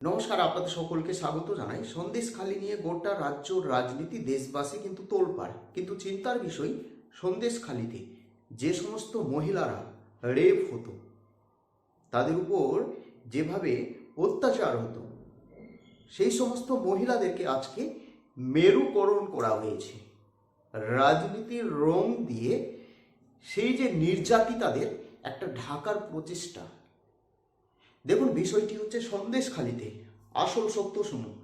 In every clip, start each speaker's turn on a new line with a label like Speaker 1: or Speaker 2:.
Speaker 1: নমস্কার, আপনাদের সকলকে স্বাগত জানাই। সন্দেশখালি নিয়ে গোটা রাজ্য রাজনীতি দেশবাসী কিন্তু তোলপাড়। কিন্তু চিন্তার বিষয় সন্দেশখালিতে যে সমস্ত মহিলারা রেপ হতো, তাদের উপর যেভাবে অত্যাচার হতো, সেই সমস্ত মহিলাদেরকে আজকে মেরুকরণ করা হয়েছে। রাজনীতির রং দিয়ে সেই যে নির্যাতিতাদের একটা ঢাকার প্রচেষ্টা দেখুন, বিষয়টি হচ্ছে সন্দেশখালিতে, আসল সত্য শুনুন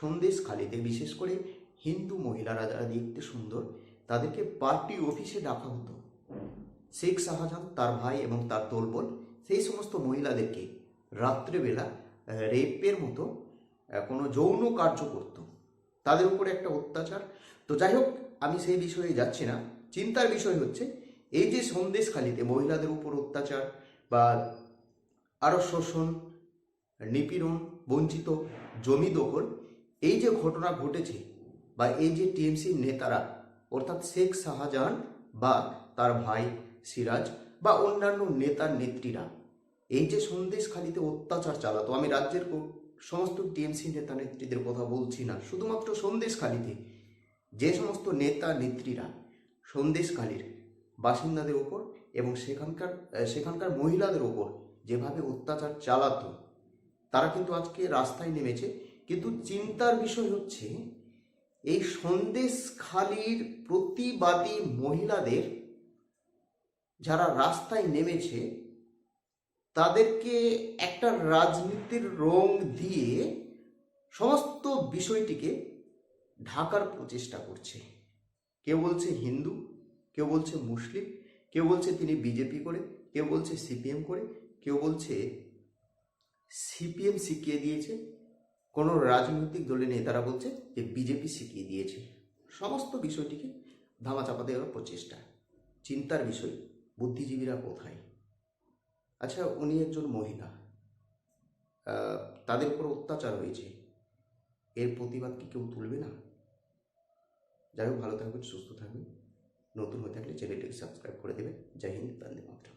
Speaker 1: সন্দেশখালিতে বিশেষ করে হিন্দু মহিলারা যারা দেখতে সুন্দর, তাদেরকে পার্টি অফিসে ডাকা হতো। শেখ শাহজাহান, তার ভাই এবং তার দলবল, সেই সমস্ত মহিলাদেরকে রাত্রেবেলা রেপের মতো কোনো যৌন কার্য করত। তাদের উপরে একটা অত্যাচার। তো যাই হোক, আমি সেই বিষয়ে যাচ্ছি না। চিন্তার বিষয় হচ্ছে, এই যে সন্দেশখালিতে মহিলাদের উপর অত্যাচার বা আরও শোষণ, নিপীড়ন, বঞ্চিত, জমি দখল, এই যে ঘটনা ঘটেছে বা এই যে টিএমসির নেতারা, অর্থাৎ শেখ শাহজাহান বা তার ভাই সিরাজ বা অন্যান্য নেতার নেত্রীরা, এই যে সন্দেশখালিতে অত্যাচার চালাতো, আমি রাজ্যের সমস্ত টিএমসি নেতা নেত্রীদের কথা বলছি না, শুধুমাত্র সন্দেশখালিতে, যে সমস্ত নেতা নেত্রীরা সন্দেশখালির বাসিন্দাদের ওপর এবং সেখানকার সেখানকার মহিলাদের ওপর যেভাবে অত্যাচার চালাতো, তারা কিন্তু আজকে রাস্তায় নেমেছে। কিন্তু চিন্তার বিষয় হচ্ছে, এই সন্দেশখালির প্রতিবাদী মহিলাদের যারা রাস্তায় নেমেছে, তাদেরকে একটা রাজনীতির রং দিয়ে সমস্ত বিষয়টিকে ঢাকার প্রচেষ্টা করছে। কেউ বলছে হিন্দু, কেউ বলছে মুসলিম, কেউ বলছে তিনি বিজেপি করে, কেউ বলছে সিপিএম করে কেউ বলছে, সিপিএম শিখিয়ে দিয়েছে, কোনো রাজনৈতিক দলের নেতারা বলছে যে বিজেপি শিখিয়ে দিয়েছে। সমস্ত বিষয়টিকে ধামাচাপা দেওয়ার প্রচেষ্টা। চিন্তার বিষয়, বুদ্ধিজীবীরা কোথায়? আচ্ছা উনি একজন মহিলা। তাদের উপর অত্যাচার হয়েছে। এর প্রতিবাদ কি কেউ তুলবে না? যাই হোক, ভালো থাকবেন, সুস্থ থাকবেন। নতুন হয়ে থাকলে চ্যানেলটিকে সাবস্ক্রাইব করে দেবেন। জয় হিন্দ, বন্দে মাতরম।